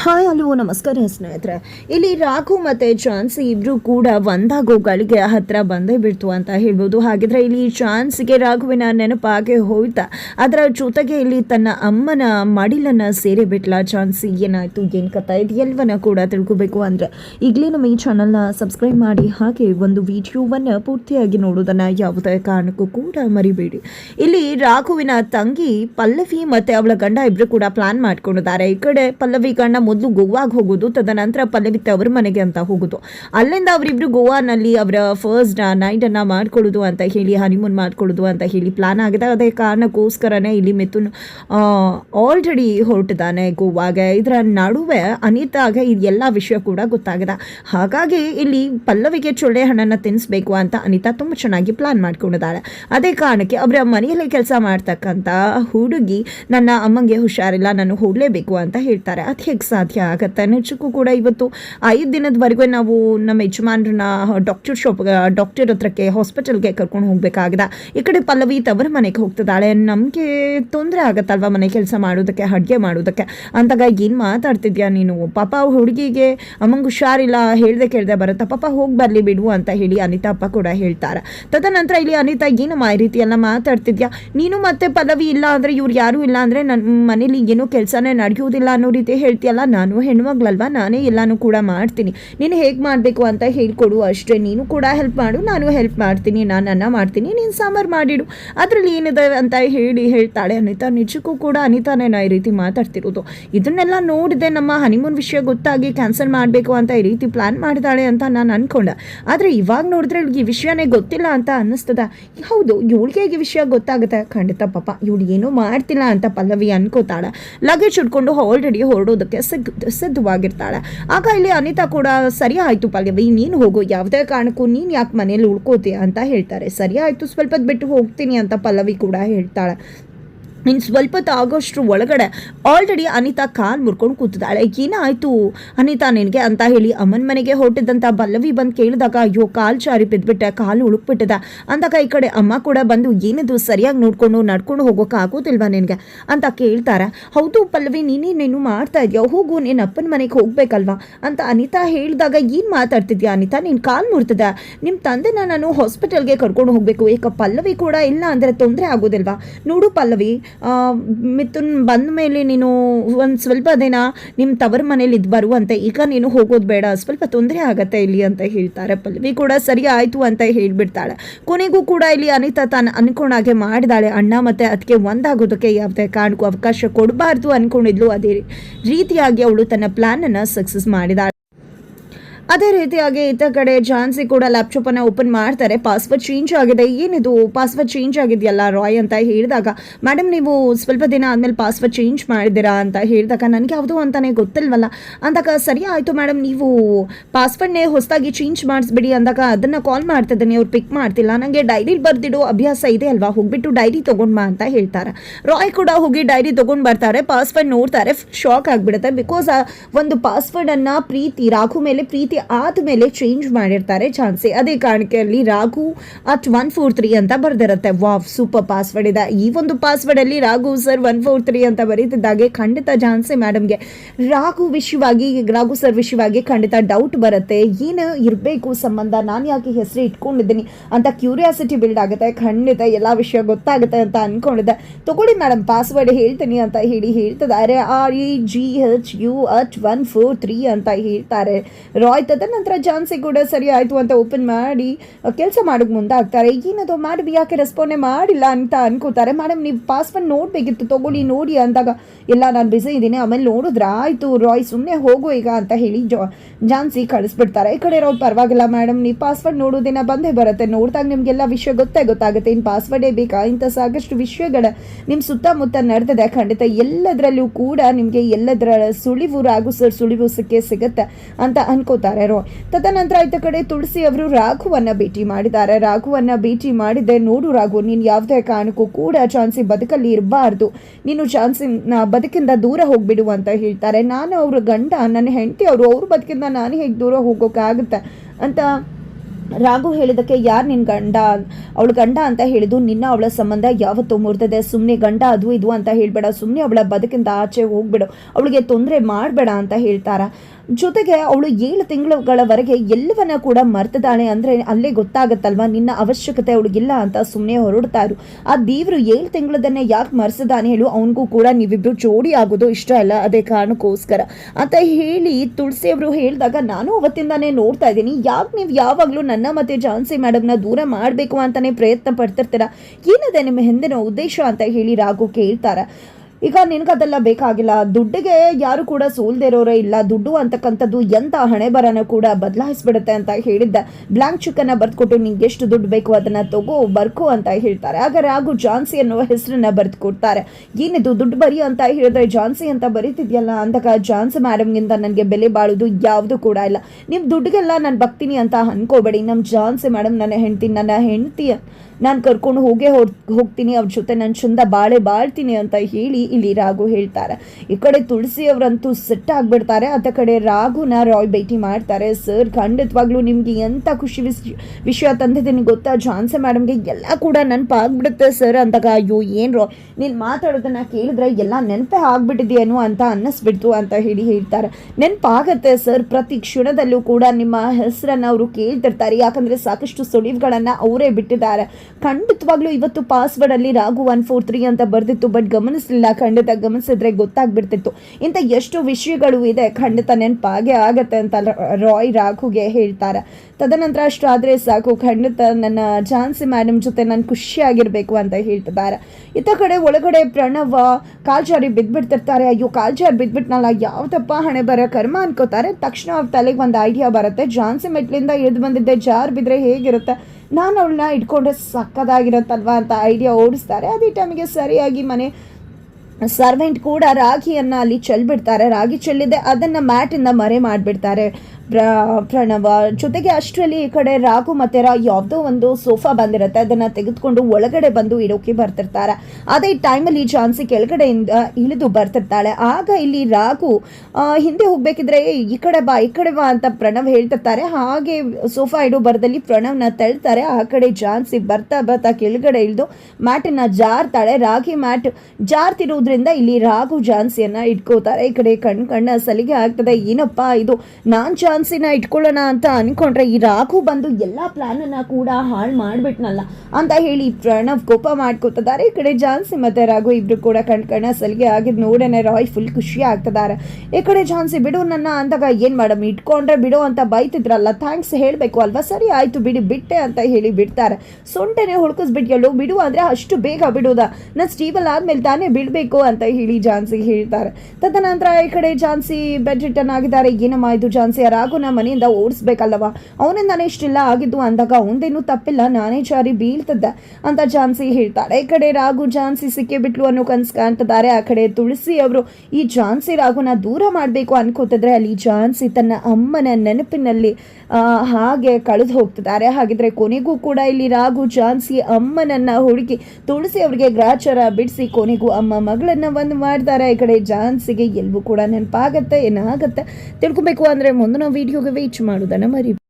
Hi, hello, ನಮಸ್ಕಾರ ಸ್ನೇಹಿತರೆ. ಇಲ್ಲಿ ರಾಘು ಮತ್ತು ಚಾನ್ಸಿ ಇಬ್ಬರು ಕೂಡ ಒಂದಾಗೋ ಗಳಿಗೆ ಹತ್ರ ಬಂದೇ ಬಿಡ್ತು ಅಂತ ಹೇಳ್ಬೋದು. ಹಾಗಿದ್ರೆ ಇಲ್ಲಿ ಚಾನ್ಸ್ಗೆ ರಾಘುವಿನ ನೆನಪಾಗೆ ಹೋಯ್ತಾ, ಅದರ ಜೊತೆಗೆ ಇಲ್ಲಿ ತನ್ನ ಅಮ್ಮನ ಮಡಿಲನ್ನು ಸೇರಿ ಬಿಟ್ಲ. ಚಾನ್ಸಿ, ಏನಾಯಿತು, ಏನು ಕಥೆ ಇದು, ಎಲ್ಲವನ್ನ ಕೂಡ ತಿಳ್ಕೊಬೇಕು ಅಂದರೆ ಈಗಲೇ ನಮ್ಮ ಈ ಚಾನಲ್ನ ಸಬ್ಸ್ಕ್ರೈಬ್ ಮಾಡಿ, ಹಾಗೆ ಒಂದು ವಿಡಿಯೋವನ್ನು ಪೂರ್ತಿಯಾಗಿ ನೋಡೋದನ್ನು ಯಾವುದೇ ಕಾರಣಕ್ಕೂ ಕೂಡ ಮರಿಬೇಡಿ. ಇಲ್ಲಿ ರಾಘುವಿನ ತಂಗಿ ಪಲ್ಲವಿ ಮತ್ತೆ ಅವಳ ಗಂಡ ಇಬ್ಬರು ಕೂಡ ಪ್ಲಾನ್ ಮಾಡ್ಕೊಂಡಿದ್ದಾರೆ. ಈ ಕಡೆ ಪಲ್ಲವಿ ಗಂಡ ಮೊದಲು ಗೋವಾಗೆ ಹೋಗೋದು, ತದನಂತರ ಪಲ್ಲವಿತ್ ಅವ್ರ ಮನೆಗೆ ಅಂತ ಹೋಗೋದು. ಅಲ್ಲಿಂದ ಅವರಿಬ್ರು ಗೋವಾನಲ್ಲಿ ಅವರ ಫಸ್ಟ್ ನೈಟ್ ಅನ್ನ ಮಾಡ್ಕೊಳ್ಳೋದು ಅಂತ ಹೇಳಿ ಹನಿಮೂನ್ ಮಾಡ್ಕೊಳ್ಳೋದು ಅಂತ ಹೇಳಿ ಪ್ಲಾನ್ ಆಗಿದೆ. ಅದೇ ಕಾರಣಕ್ಕೋಸ್ಕರನೇ ಇಲ್ಲಿ ಮಿಥುನ್ ಆಲ್ರೆಡಿ ಹೊರಟಿದ್ದಾನೆ ಗೋವಾಗೆ. ಇದರ ನಡುವೆ ಅನಿತಾಗೆ ಇದೆಲ್ಲ ವಿಷಯ ಕೂಡ ಗೊತ್ತಾಗಿದೆ. ಹಾಗಾಗಿ ಇಲ್ಲಿ ಪಲ್ಲವಿಗೆ ಚೊಳ್ಳೆ ಹಣ್ಣನ್ನು ತಿನ್ನಿಸ್ಬೇಕು ಅಂತ ಅನಿತಾ ತುಂಬ ಚೆನ್ನಾಗಿ ಪ್ಲಾನ್ ಮಾಡ್ಕೊಂಡಿದ್ದಾಳೆ. ಅದೇ ಕಾರಣಕ್ಕೆ ಅವರ ಮನೆಯಲ್ಲಿ ಕೆಲಸ ಮಾಡ್ತಕ್ಕಂಥ ಹುಡುಗಿ ನನ್ನ ಅಮ್ಮಂಗೆ ಹುಷಾರಿಲ್ಲ, ನಾನು ಹೋಗಲೇಬೇಕು ಅಂತ ಹೇಳ್ತಾರೆ. ಅದು ಹೇಗೆ ಸಾಧ್ಯ ಆಗತ್ತೆ. ನಿಜಕ್ಕೂ ಕೂಡ ಇವತ್ತು ಐದು ದಿನದವರೆಗೂ ನಾವು ನಮ್ಮ ಯಜಮಾನ್ರನ್ನ ಡಾಕ್ಟರ್ ಶಾಪ್ ಡಾಕ್ಟರ್ ಹತ್ರಕ್ಕೆ ಹಾಸ್ಪಿಟಲ್ಗೆ ಕರ್ಕೊಂಡು ಹೋಗ್ಬೇಕಾಗಿದೆ. ಈ ಕಡೆ ಪಲ್ಲವಿ ತವರ ಮನೆಗೆ ಹೋಗ್ತಿದ್ದಾಳೆ. ನಮಗೆ ತೊಂದರೆ ಆಗತ್ತಲ್ವ ಮನೆ ಕೆಲಸ ಮಾಡೋದಕ್ಕೆ, ಅಡುಗೆ ಮಾಡೋದಕ್ಕೆ? ಅಂತಾಗ ಏನು ಮಾತಾಡ್ತಿದ್ಯಾ ನೀನು? ಪಾಪ ಹುಡುಗಿಗೆ ಅಮ್ಮಂಗೆ ಹುಷಾರಿಲ್ಲ, ಹೇಳ್ದೆ ಕೇಳ್ದೆ ಬರುತ್ತಾ. ಪಾಪ ಹೋಗಿ ಬರಲಿ ಬಿಡು ಅಂತ ಹೇಳಿ ಅನಿತಾ ಅಪ್ಪ ಕೂಡ ಹೇಳ್ತಾರೆ. ತದನಂತರ ಇಲ್ಲಿ ಅನಿತಾ ಏನು ಈ ರೀತಿ ಎಲ್ಲ ಮಾತಾಡ್ತಿದ್ಯಾ? ನೀನು ಮತ್ತೆ ಪಲ್ಲವಿ ಇಲ್ಲ ಅಂದರೆ ಇವ್ರು ಯಾರೂ ಇಲ್ಲ ಅಂದರೆ ನನ್ನ ಮನೇಲಿ ಏನೂ ಕೆಲಸನೇ ನಡೆಯೋದಿಲ್ಲ ಅನ್ನೋ ರೀತಿ ಹೇಳ್ತೀಯಲ್ಲ? ನಾನು ಹೆಣ್ಮಗ್ಳಲ್ವಾ ನಾನೇ ಎಲ್ಲಾನು ಕೂಡ ಮಾಡ್ತೀನಿ. ನೀನು ಹೇಗೆ ಮಾಡಬೇಕು ಅಂತ ಹೇಳ್ಕೊಡು ಅಷ್ಟೇ. ನೀನು ಕೂಡ ಹೆಲ್ಪ್ ಮಾಡು, ನಾನು ಹೆಲ್ಪ್ ಮಾಡ್ತೀನಿ, ನಾನು ಅನ್ನ ಮಾಡ್ತೀನಿ, ನೀನು ಸಾಂಬಾರು ಮಾಡಿಡು. ಅದರಲ್ಲಿ ಏನಿದೆ ಅಂತ ಹೇಳಿ ಹೇಳ್ತಾಳೆ ಅನಿತಾ. ನಿಜಕ್ಕೂ ಕೂಡ ಅನಿತಾನೇ ನಾ ಈ ರೀತಿ ಮಾತಾಡ್ತಿರೋದು. ಇದನ್ನೆಲ್ಲ ನೋಡಿದೆ ನಮ್ಮ ಹನಿಮೂನ್ ವಿಷಯ ಗೊತ್ತಾಗಿ ಕ್ಯಾನ್ಸಲ್ ಮಾಡಬೇಕು ಅಂತ ಈ ರೀತಿ ಪ್ಲಾನ್ ಮಾಡಿದಾಳೆ ಅಂತ ನಾನು ಅಂದ್ಕೊಂಡೆ ಆದರೆ ಇವಾಗ ನೋಡಿದ್ರೆ ಈ ವಿಷಯನೇ ಗೊತ್ತಿಲ್ಲ ಅಂತ ಅನ್ನಿಸ್ತದ. ಹೌದು, ಇವಳಿಗೆ ಈ ವಿಷಯ ಗೊತ್ತಾಗುತ್ತೆ? ಖಂಡಿತ ಪಾಪ, ಇವಳು ಏನೂ ಮಾಡ್ತಿಲ್ಲ ಅಂತ ಪಲ್ಲವಿ ಅನ್ಕೋತಾಳೆ. ಲಗೇಜ್ ಹಿಡ್ಕೊಂಡು ಆಲ್ರೆಡಿ ಹೊರಡೋದಕ್ಕೆ ಸಿಗ್ ಸಿದ್ಧವಾಗಿರ್ತಾಳೆ. ಆಗ ಇಲ್ಲಿ ಅನಿತಾ ಕೂಡ ಸರಿ ಆಯಿತು ಪಲ್ಲವಿ ನೀನು ಹೋಗು. ಯಾವುದೇ ಕಾರಣಕ್ಕೂ ನೀನು ಯಾಕೆ ಮನೇಲಿ ಉಳ್ಕೋತೀಯ? ಅಂತ ಹೇಳ್ತಾರೆ. ಸರಿ ಆಯಿತು ಸ್ವಲ್ಪ ಬಿಟ್ಟು ಹೋಗ್ತೀನಿ ಅಂತ ಪಲ್ಲವಿ ಕೂಡ ಹೇಳ್ತಾಳೆ. ಇನ್ನು ಸ್ವಲ್ಪ ಹೊತ್ತು ಆಗೋಷ್ಟ್ರ ಒಳಗಡೆ ಆಲ್ರೆಡಿ ಅನಿತಾ ಕಾಲು ಮುರ್ಕೊಂಡು ಕೂತಿದ್ದಾಳೆ. ಏನಾಯಿತು? ಅನಿತಾ ನಿನಗೆ ಅಂತ ಹೇಳಿ ಅಮ್ಮನ ಮನೆಗೆ ಹೊಟ್ಟಿದ್ದಂಥ ಬಲ್ಲವಿ ಬಂದು ಕೇಳಿದಾಗ, ಅಯ್ಯೋ, ಕಾಲು ಚಾರಿ ಬಿದ್ದುಬಿಟ್ಟೆ ಕಾಲು ಉಳುಕ್ಬಿಟ್ಟಿದೆ. ಅಂದಾಗ ಈ ಕಡೆ ಅಮ್ಮ ಕೂಡ ಬಂದು, ಏನಿದು? ಸರಿಯಾಗಿ ನೋಡಿಕೊಂಡು, ನಡ್ಕೊಂಡು ಹೋಗೋಕೆ ಆಗೋದಿಲ್ವಾ ನಿನಗೆ? ಅಂತ ಕೇಳ್ತಾರೆ. ಹೌದು ಪಲ್ಲವಿ, ನೀನೇ ನೀನು ಮಾಡ್ತಾ ಇದೆಯಾ? ಹೋಗು, ನೀನು ಅಪ್ಪನ ಮನೆಗೆ ಹೋಗ್ಬೇಕಲ್ವಾ? ಅಂತ ಅನಿತಾ ಹೇಳಿದಾಗ, ಏನು ಮಾತಾಡ್ತಿದ್ಯಾ ಅನಿತಾ? ನೀನು ಕಾಲು ಮುರ್ತಿದೆ. ನಿಮ್ಮ ತಂದೆನ ನಾನು ಹಾಸ್ಪಿಟಲ್ಗೆ ಕರ್ಕೊಂಡು ಹೋಗಬೇಕು. ಏಕ ಪಲ್ಲವಿ ಕೂಡ ಇಲ್ಲ ಅಂದರೆ ತೊಂದರೆ ಆಗೋದಿಲ್ವಾ? ನೋಡು ಪಲ್ಲವಿ ಮಿಥುನ್ ಬಂದ ಮೇಲೆ ನೀನು ಒಂದು ಸ್ವಲ್ಪ ದಿನ ನಿಮ್ಮ ತವರ ಮನೇಲಿ ಇದು ಬರುವಂತೆ, ಈಗ ನೀನು ಹೋಗೋದು ಬೇಡ, ಸ್ವಲ್ಪ ತೊಂದರೆ ಆಗತ್ತೆ ಇಲ್ಲಿ ಅಂತ ಹೇಳ್ತಾರೆ ಪಲ್ವಿ ಕೂಡ ಸರಿ ಆಯಿತು ಅಂತ ಹೇಳಿಬಿಡ್ತಾಳೆ. ಕೊನೆಗೂ ಕೂಡ ಇಲ್ಲಿ ಅನಿತಾ ತಾನು ಅನ್ಕೊಂಡಾಗೆ ಮಾಡಿದಾಳೆ. ಅಣ್ಣ ಮತ್ತು ಅದಕ್ಕೆ ಒಂದಾಗೋದಕ್ಕೆ ಯಾವುದೇ ಕಾರಣಕ್ಕೂ ಅವಕಾಶ ಕೊಡಬಾರ್ದು ಅಂದ್ಕೊಂಡಿದ್ಲು ಅದೇ ರೀತಿಯಾಗಿ ಅವಳು ತನ್ನ ಪ್ಲ್ಯಾನನ್ನು ಸಕ್ಸಸ್ ಮಾಡಿದಾಳೆ. ಅದೇ ರೀತಿಯಾಗಿ ಇತ್ತ ಕಡೆ ಝಾನ್ಸಿ ಕೂಡ ಲ್ಯಾಪ್ಟಾಪನ್ನು ಓಪನ್ ಮಾಡ್ತಾರೆ. ಪಾಸ್ವರ್ಡ್ ಚೇಂಜ್ ಆಗಿದೆ. ಏನಿದು? ಪಾಸ್ವರ್ಡ್ ಚೇಂಜ್ ಆಗಿದೆಯಲ್ಲ ರಾಯ್ ಅಂತ ಹೇಳಿದಾಗ. ಮೇಡಮ್ ನೀವು ಸ್ವಲ್ಪ ದಿನ ಆದಮೇಲೆ ಪಾಸ್ವರ್ಡ್ ಚೇಂಜ್ ಮಾಡಿದ್ದೀರಾ? ಅಂತ ಹೇಳಿದಾಗ ನನಗೆ ಯಾವುದು ಅಂತಾನೆ ಗೊತ್ತಿಲ್ವಲ್ಲ. ಅಂದಾಗ, ಸರಿ ಆಯಿತು ಮೇಡಮ್ ನೀವು ಪಾಸ್ವರ್ಡ್ನೇ ಹೊಸದಾಗಿ ಚೇಂಜ್ ಮಾಡಿಸ್ಬಿಡಿ. ಅಂದಾಗ, ಅದನ್ನು ಕಾಲ್ ಮಾಡ್ತಿದ್ದೀನಿ, ಅವ್ರು ಪಿಕ್ ಮಾಡ್ತಿಲ್ಲ. ನನಗೆ ಡೈರಿ ಬರೆದಿಡೋ ಅಭ್ಯಾಸ ಇದೆ ಅಲ್ವಾ? ಹೋಗ್ಬಿಟ್ಟು ಡೈರಿ ಬಾ ಅಂತ ಹೇಳ್ತಾರೆ. ರಾಯ್ ಕೂಡ ಹೋಗಿ ಡೈರಿ ತೊಗೊಂಡು ಬರ್ತಾರೆ. ಪಾಸ್ವರ್ಡ್ ನೋಡ್ತಾರೆ. ಶಾಕ್ ಆಗಿಬಿಡುತ್ತೆ. ಬಿಕಾಸ್ ಒಂದು ಪಾಸ್ವರ್ಡನ್ನು ಪ್ರೀತಿ, ರಾಘು ಮೇಲೆ ಪ್ರೀತಿ ಆದಮೇಲೆ ಚೇಂಜ್ ಮಾಡಿರ್ತಾರೆ ಚಾನ್ಸಿ. ಅದೇ ಕಾರಣಕ್ಕೆ ಅಲ್ಲಿ Raghu at one four three ಅಂತ ಬರೆದಿರುತ್ತೆ. ವಾವ್ ಸೂಪರ್ ಪಾಸ್ವರ್ಡ್ ಇದೆ. ಈ ಒಂದು ಪಾಸ್ವರ್ಡಲ್ಲಿ Raghu sir one four three ಅಂತ ಬರೀತಿದ್ದಾಗೆ ಖಂಡಿತ ಝಾನ್ಸಿ ಮೇಡಮ್ಗೆ ರಾಘು ವಿಷಯವಾಗಿ ರಾಘು ಸರ್ ವಿಷಯವಾಗಿ ಖಂಡಿತ ಡೌಟ್ ಬರುತ್ತೆ. ಏನು ಇರಬೇಕು ಸಂಬಂಧ? ನಾನು ಯಾಕೆ ಹೆಸರು ಇಟ್ಕೊಂಡಿದ್ದೀನಿ ಅಂತ ಕ್ಯೂರಿಯಾಸಿಟಿ ಬಿಲ್ಡ್ ಆಗುತ್ತೆ. ಖಂಡಿತ ಎಲ್ಲ ವಿಷಯ ಗೊತ್ತಾಗುತ್ತೆ ಅಂತ ಅನ್ಕೊಂಡಿದ್ದೆ. ತಗೊಳ್ಳಿ ಮೇಡಮ್ ಪಾಸ್ವರ್ಡ್ ಹೇಳ್ತೀನಿ ಅಂತ ಹೇಳಿ ಹೇಳ್ತಿದ್ದಾರೆ. R E G H U H one four three ಅಂತ ಹೇಳ್ತಾರೆ. ರಾಯ್ ತದನಂತರ ಝಾನ್ಸಿ ಕೂಡ ಸರಿ ಆಯಿತು ಅಂತ ಓಪನ್ ಮಾಡಿ ಕೆಲಸ ಮಾಡೋಕೆ ಮುಂದಾಗ್ತಾರೆ. ಏನದು ಮಾಡಿ ಯಾಕೆ ರೆಸ್ಪಾಂಡೇ ಮಾಡಿಲ್ಲ ಅಂತ ಅನ್ಕೋತಾರೆ. ಮೇಡಮ್ ನೀವು ಪಾಸ್ವರ್ಡ್ ನೋಡಬೇಕಿತ್ತು, ತಗೊಳ್ಳಿ, ನೋಡಿ ಅಂದಾಗ ಎಲ್ಲ ನಾನು ಬಿಸಿ ಇದ್ದೀನಿ, ಆಮೇಲೆ ನೋಡಿದ್ರೆ ಆಯಿತು, ರಾಯ್ ಸುಮ್ಮನೆ ಹೋಗು ಈಗ, ಅಂತ ಹೇಳಿ ಜಾ, ಝಾನ್ಸಿ ಕಳಿಸ್ಬಿಡ್ತಾರೆ. ಈ ಕಡೆ ಇರೋದು ಪರವಾಗಿಲ್ಲ ಮೇಡಮ್ ನೀವು ಪಾಸ್ವರ್ಡ್ ನೋಡೋದಿನ ಬಂದೇ ಬರುತ್ತೆ. ನೋಡಿದಾಗ ನಿಮಗೆಲ್ಲ ವಿಷಯ ಗೊತ್ತೇ ಗೊತ್ತಾಗುತ್ತೆ. ಇನ್ನು ಪಾಸ್ವರ್ಡೇ ಬೇಕಾ? ಇಂಥ ಸಾಕಷ್ಟು ವಿಷಯಗಳ ನಿಮ್ಮ ಸುತ್ತಮುತ್ತ ನಡೆದಿದೆ. ಖಂಡಿತ ಎಲ್ಲದರಲ್ಲೂ ಕೂಡ ನಿಮಗೆ ಎಲ್ಲದರ ಸುಳಿವು ರಾಗು ಸರ್ ಸುಳಿವು ಸಿಕ್ಕೇ ಸಿಗುತ್ತೆ ಅಂತ ಅನ್ಕೋತಾರೆ. ರೋ ತದನಂತರ ಆಯ್ತ ಕಡೆ ತುಳಸಿ ಅವರು ರಾಘುವನ್ನ ಭೇಟಿ ಮಾಡಿದ್ದಾರೆ. ರಾಘುವನ್ನ ಭೇಟಿ ಮಾಡಿದೆ ನೋಡು ರಾಘು, ನೀನು ಯಾವುದೇ ಕಾರಣಕ್ಕೂ ಕೂಡ ಚಾನ್ಸಿ ಬದುಕಲ್ಲಿ ಇರಬಾರ್ದು. ನೀನು ಚಾನ್ಸಿ ಬದುಕಿಂದ ದೂರ ಹೋಗ್ಬಿಡು ಅಂತ ಹೇಳ್ತಾರೆ. ನಾನು ಅವ್ರ ಗಂಡ, ನನ್ನ ಹೆಂಡತಿ, ಅವರು ಅವ್ರ ಬದುಕಿಂದ ನಾನು ಹೇಗೆ ದೂರ ಹೋಗೋಕ್ಕಾಗುತ್ತೆ ಅಂತ ರಾಘು ಹೇಳಿದಕ್ಕೆ ಯಾರು ನಿನ್ನ ಗಂಡ? ಅವಳ ಗಂಡ ಅಂತ ಹೇಳಿದು ನಿನ್ನ ಅವಳ ಸಂಬಂಧ ಯಾವತ್ತೂ ಮುರಿದಿದೆ. ಸುಮ್ಮನೆ ಗಂಡ ಅದು ಇದು ಅಂತ ಹೇಳ್ಬೇಡ. ಸುಮ್ಮನೆ ಅವಳ ಬದುಕಿಂದ ಆಚೆ ಹೋಗ್ಬಿಡು. ಅವಳಿಗೆ ತೊಂದರೆ ಮಾಡಬೇಡ ಅಂತ ಹೇಳ್ತಾರ. ಜೊತೆಗೆ ಅವಳು ಏಳು ತಿಂಗಳುಗಳವರೆಗೆ ಎಲ್ಲವನ್ನ ಕೂಡ ಮರ್ತದಾಳೆ ಅಂದರೆ ಅಲ್ಲೇ ಗೊತ್ತಾಗತ್ತಲ್ವಾ? ನಿನ್ನ ಅವಶ್ಯಕತೆ ಅವಳಿಗಿಲ್ಲ ಅಂತ ಸುಮ್ಮನೆ ಹೊರಡ್ತಾರು ಆ ದೇವರು ಏಳು ತಿಂಗಳದನ್ನೇ ಯಾಕೆ ಮರೆಸಿದಾನೆ ಹೇಳು, ಅವನಿಗೂ ಕೂಡ ನೀವಿಬ್ರು ಜೋಡಿ ಆಗೋದು ಇಷ್ಟ ಇಲ್ಲ ಅದೇ ಕಾರಣಕ್ಕೋಸ್ಕರ. ಅಂತ ಹೇಳಿ ತುಳಸಿ ಅವರು ಹೇಳಿದಾಗ, ನಾನು ಅವತ್ತಿಂದಾನೇ ನೋಡ್ತಾ ಇದ್ದೀನಿ. ಯಾಕೆ ನೀವು ಯಾವಾಗಲೂ ನನ್ನ ಮತ್ತೆ ಜಾನ್ಸಿ ಮೇಡಮ್ನ ದೂರ ಮಾಡಬೇಕು ಅಂತಾನೆ ಪ್ರಯತ್ನ ಪಡ್ತಿರ್ತೀರ? ಏನಿದೆ ನಿಮ್ಮ ಹಿಂದಿನ ಉದ್ದೇಶ? ಅಂತ ಹೇಳಿ ರಾಘು ಕೇಳ್ತಾರೆ. ಈಗ ನಿನಗದೆಲ್ಲ ಬೇಕಾಗಿಲ್ಲ. ದುಡ್ಡಿಗೆ ಯಾರು ಕೂಡ ಸೋಲ್ದೇ ಇರೋರೇ ಇಲ್ಲ. ದುಡ್ಡು ಅಂತಕ್ಕಂಥದ್ದು ಎಂಥ ಹಣೆ ಬರನ ಕೂಡ ಬದಲಾಯಿಸ್ಬಿಡುತ್ತೆ ಅಂತ ಹೇಳಿದ್ದೆ. ಬ್ಲ್ಯಾಂಕ್ ಚೆಕ್ಕನ್ನು ಬರೆದುಕೊಟ್ಟು ನಿಂಗೆ ಎಷ್ಟು ದುಡ್ಡು ಬೇಕು, ಅದನ್ನು ತಗೋ, ಬರ್ಕೋ ಅಂತ ಹೇಳ್ತಾರೆ. ಆಗ ರಾಘು ಜಾನ್ಸಿ ಅನ್ನುವ ಹೆಸರನ್ನ ಬರೆದು ಕೊಡ್ತಾರೆ ಏನಿದು, ದುಡ್ಡು ಬರಿ ಅಂತ ಹೇಳಿದ್ರೆ ಜಾನ್ಸಿ ಅಂತ ಬರೀತಿದ್ಯಲ್ಲ? ಅಂದಾಗ ಜಾನ್ಸಿ ಮ್ಯಾಡಮ್ಗಿಂತ ನನಗೆ ಬೆಲೆ ಬಾಳೋದು ಯಾವುದು ಕೂಡ ಇಲ್ಲ. ನಿಮ್ಮ ದುಡ್ಡಿಗೆಲ್ಲ ನಾನು ಬಗ್ತೀನಿ ಅಂತ ಅನ್ಕೋಬೇಡಿ. ನಮ್ಮ ಜಾನ್ಸಿ ಮ್ಯಾಡಮ್ ನನ್ನ ಹೆಂಡ್ತಿ ನನ್ನ ಹೆಂಡ್ತಿ ನಾನು ಕರ್ಕೊಂಡು ಹೋಗೇ ಹೋಗ್, ಹೋಗ್ತೀನಿ, ಅವ್ರ ಜೊತೆ ನಾನು ಚಂದ ಬಾಳೆ ಬಾಳ್ತೀನಿ ಅಂತ ಹೇಳಿ ಇಲ್ಲಿ ರಾಘು ಹೇಳ್ತಾರೆ. ಈ ಕಡೆ ತುಳಸಿ ಅವರಂತೂ ಸೆಟ್ ಆಗಿಬಿಡ್ತಾರೆ. ಆತ ಕಡೆ ರಾಘುನ ರಾಯ್ ಭೇಟಿ ಮಾಡ್ತಾರೆ. ಸರ್, ಖಂಡಿತವಾಗ್ಲೂ ನಿಮಗೆ ಎಂಥ ಖುಷಿ ವಿಷಯ ತಂದಿದ್ದೀನಿ ಗೊತ್ತಾ? ಝಾನ್ಸಿ ಮೇಡಮ್ಗೆ ಎಲ್ಲ ಕೂಡ ನೆನಪಾಗ್ಬಿಡುತ್ತೆ ಸರ್. ಅಂದಾಗ, ಅಯ್ಯೋ, ಏನು ರಾಯ್ ನೀನು ಮಾತಾಡೋದನ್ನ ಕೇಳಿದ್ರೆ ಎಲ್ಲ ನೆನಪೇ ಆಗ್ಬಿಟ್ಟಿದೆಯೇನು ಅಂತ ಅನ್ನಿಸ್ಬಿಡ್ತು ಅಂತ ಹೇಳಿ ಹೇಳ್ತಾರೆ. ನೆನಪಾಗತ್ತೆ ಸರ್. ಪ್ರತಿ ಕ್ಷಣದಲ್ಲೂ ಕೂಡ ನಿಮ್ಮ ಹೆಸರನ್ನು ಅವರು ಕೇಳ್ತಿರ್ತಾರೆ. ಯಾಕಂದರೆ ಸಾಕಷ್ಟು ಸುಳಿವುಗಳನ್ನು ಅವರೇ ಬಿಟ್ಟಿದ್ದಾರೆ. ಖಂಡಿತವಾಗ್ಲೂ ಇವತ್ತು ಪಾಸ್ವರ್ಡ್ ಅಲ್ಲಿ ರಾಘು ಒನ್ ಫೋರ್ ತ್ರೀ ಅಂತ ಬರ್ದಿತ್ತು ಬಟ್ ಗಮನಿಸಲಿಲ್ಲ. ಖಂಡಿತ ಗಮನಿಸಿದ್ರೆ ಗೊತ್ತಾಗ್ಬಿಡ್ತಿತ್ತು. ಇಂಥ ಎಷ್ಟು ವಿಷಯಗಳು ಇದೆ. ಖಂಡಿತ ನೆನಪಾಗೆ ಆಗತ್ತೆ ಅಂತ ರಾಯ್ ರಾಘುಗೆ ಹೇಳ್ತಾರೆ. ತದನಂತರ ಅಷ್ಟಾದರೆ ಸಾಕು. ಖಂಡಿತ ನನ್ನ ಝಾನ್ಸಿ ಮ್ಯಾಡಮ್ ಜೊತೆ ನಾನು ಖುಷಿಯಾಗಿರಬೇಕು ಅಂತ ಹೇಳ್ತಿದ್ದಾರೆ. ಇತ್ತ ಕಡೆ ಒಳಗಡೆ ಪ್ರಣವ, ಕಾಲ್ಜಾರಿ ಬಿದ್ದುಬಿಡ್ತಿರ್ತಾರೆ ಅಯ್ಯೋ, ಕಾಲ್ಜಾರಿ ಬಿದ್ದುಬಿಟ್ನಲ್ಲ ಯಾವ್ದಪ್ಪ ಹಣೆ ಬರೋ, ಕರ್ಮ ಅನ್ಕೋತಾರೆ. ತಕ್ಷಣ ಅವ್ರ ತಲೆಗೆ ಒಂದು ಐಡಿಯಾ ಬರುತ್ತೆ. ಝಾನ್ಸಿ ಮೆಟ್ಲಿಂದ ಇಳಿದು ಬಂದಿದ್ದೆ, ಜಾರ್ ಬಿದ್ದರೆ ಹೇಗಿರುತ್ತೆ? ನಾನು ಅವಳನ್ನ ಇಟ್ಕೊಂಡ್ರೆ ಸಕ್ಕದಾಗಿರುತ್ತಲ್ವಾ ಅಂತ ಐಡಿಯಾ ಓಡಿಸ್ತಾರೆ. ಅದೇ ಟೈಮಿಗೆ ಸರಿಯಾಗಿ ಮನೆ ಸರ್ವೆಂಟ್ ಕೂಡ ರಾಗಿಯನ್ನು ಅಲ್ಲಿ ಚೆಲ್ಬಿಡ್ತಾರೆ. ರಾಗಿ ಚೆಲ್ಲಿದೆ, ಅದನ್ನು ಮ್ಯಾಟಿಂದ ಮರೆ ಮಾಡಿಬಿಡ್ತಾರೆ. ಪ್ರ ಪ್ರಣವ. ಜೊತೆಗೆ ಅಷ್ಟರಲ್ಲಿ ಈ ಕಡೆ ರಾಘು ಮತ್ತೆ ರಾ ಯಾವುದೋ ಒಂದು ಸೋಫಾ ಬಂದಿರುತ್ತೆ. ಅದನ್ನು ತೆಗೆದುಕೊಂಡು ಒಳಗಡೆ ಬಂದು ಇಡೋಕೆ ಬರ್ತಿರ್ತಾರೆ. ಅದೇ ಟೈಮಲ್ಲಿ ಜಾನ್ಸಿ ಕೆಳಗಡೆಯಿಂದ ಇಳಿದು ಬರ್ತಿರ್ತಾಳೆ. ಆಗ ಇಲ್ಲಿ ರಾಘು ಹಿಂದೆ ಹೋಗ್ಬೇಕಿದ್ರೆ "ಏ, ಈ ಕಡೆ ಬಾ ಈ ಕಡೆ ಬಾ ಅಂತ ಪ್ರಣವ್ ಹೇಳ್ತಿರ್ತಾರೆ. ಹಾಗೆ ಸೋಫಾ ಇಡೋ ಬರದಲ್ಲಿ ಪ್ರಣವ್ನ ತಳ್ತಾರೆ. ಆ ಕಡೆ ಜಾನ್ಸಿ ಬರ್ತಾ ಬರ್ತಾ ಕೆಳಗಡೆ ಇಳಿದು ಮ್ಯಾಟನ್ನು ಜಾರ್ತಾಳೆ. ರಾಗಿ ಮ್ಯಾಟ್ ಜಾರ್ತಿರೋದ್ರಿಂದ ಇಲ್ಲಿ ರಾಘು ಜಾನ್ಸಿಯನ್ನು ಇಟ್ಕೋತಾರೆ. ಈ ಕಡೆ ಕಣ್ ಕಣ್ಣ ಸಲಿಗೆ ಆಗ್ತದೆ. ಏನಪ್ಪ ಇದು? ನಾನ್ ಝಾನ್ಸಿನ ಇಟ್ಕೊಳ್ಳೋಣ ಅಂತ ಅನ್ಕೊಂಡ್ರೆ ಈ ರಾಘು ಬಂದು ಎಲ್ಲ ಪ್ಲಾನನ್ನ ಕೂಡ ಹಾಳು ಮಾಡ್ಬಿಟ್ನಲ್ಲ ಅಂತ ಹೇಳಿ ಪ್ರಣವ್ ಕೋಪ ಮಾಡ್ಕೋತಿದ್ದಾರೆ. ಈ ಕಡೆ ಝಾನ್ಸಿ ಮತ್ತೆ ರಾಘು ಇಬ್ರು ಕೂಡ ಕಣ್ ಕಣ್ಣ ಸಲಿಗೆ ಆಗಿದ್ ನೋಡೇನೆ ರಾಯ್ ಫುಲ್ ಖುಷಿ ಆಗ್ತಿದ್ದಾರೆ. ಈ ಕಡೆ ಝಾನ್ಸಿ ಬಿಡು ನನ್ನ ಅಂದಾಗ ಏನ್ ಮೇಡಮ್? ಇಟ್ಕೊಂಡ್ರೆ ಬಿಡು ಅಂತ ಬೈತಿದ್ರಲ್ಲ ಥ್ಯಾಂಕ್ಸ್ ಹೇಳಬೇಕು ಅಲ್ವಾ? ಸರಿ ಆಯ್ತು ಬಿಡಿ, ಬಿಟ್ಟೆ ಅಂತ ಹೇಳಿ ಬಿಡ್ತಾರೆ. ಸೊಂಟನೆ ಎಲ್ಲೋ ಬಿಡು ಅಂದ್ರೆ ಅಷ್ಟು ಬೇಗ ಬಿಡೋದ. ನಾನು ಸ್ಟೀವಲ್ ಆದ್ಮೇಲೆ ತಾನೇ ಬಿಡಬೇಕು ಅಂತ ಹೇಳಿ ಝಾನ್ಸಿ ಹೇಳ್ತಾರೆ. ತದನಂತರ ಈ ಕಡೆ ಝಾನ್ಸಿ ಬೆಡ್ ರಿಟರ್ನ್ ಆಗಿದ್ದಾರೆ. ಏನಮ್ಮ ಇದು? ಝಾನ್ಸಿ ಆ ನಮ್ಮ ಮನೆಯಿಂದ ಓಡಿಸ್ಬೇಕಲ್ಲವ? ಅವನಿಂದಾನೇ ಇಷ್ಟಿಲ್ಲ ಆಗಿದ್ದು ಅಂದಾಗ ಅವನದೇನು ತಪ್ಪಿಲ್ಲ, ನಾನೇ ಜಾರಿ ಬೀಳ್ತದ್ದೆ ಅಂತ ಝಾನ್ಸಿ ಹೇಳ್ತಾಳೆ. ಈ ಕಡೆ ರಾಘು ಝಾನ್ಸಿ ಸಿಕ್ಕೇ ಬಿಟ್ಲು ಅನ್ನೋ ಕನ್ಸು ಕಾಣ್ತಿದ್ದಾರೆ ಆ ಕಡೆ ತುಳಸಿ ಅವರು, ಈ ಝಾನ್ಸಿ ರಾಘುನ ದೂರ ಮಾಡಬೇಕು ಅನ್ಕೋತಿದ್ರೆ ಅಲ್ಲಿ ಝಾನ್ಸಿ ತನ್ನ ಅಮ್ಮನ ನೆನಪಿನಲ್ಲಿ ಹಾಗೆ ಕಳೆದು ಹೋಗ್ತಿದ್ದಾರೆ. ಹಾಗಿದ್ರೆ ಕೊನೆಗೂ ಕೂಡ ಇಲ್ಲಿ ರಾಘು ಝಾನ್ಸಿ ಅಮ್ಮನನ್ನ ಹುಡುಕಿ ತುಳಸಿ ಅವರಿಗೆ ಗ್ರಾಚಾರ ಬಿಡಿಸಿ ಕೊನೆಗೂ ಅಮ್ಮ ಮಗಳನ್ನ ಒಂದು ಮಾಡ್ತಾರೆ. ಈ ಕಡೆ ಝಾನ್ಸಿಗೆ ಎಲ್ಲವೂ ಕೂಡ ನೆನಪಾಗತ್ತೆ, ಏನಾಗತ್ತೆ? ತಿಳ್ಕೊಬೇಕು ಅಂದ್ರೆ ಮುಂದಿನ ವಿಡಿಯೋಗೆ ವೇಚ್ ಮಾಡೋದನ್ನ ಮರಿ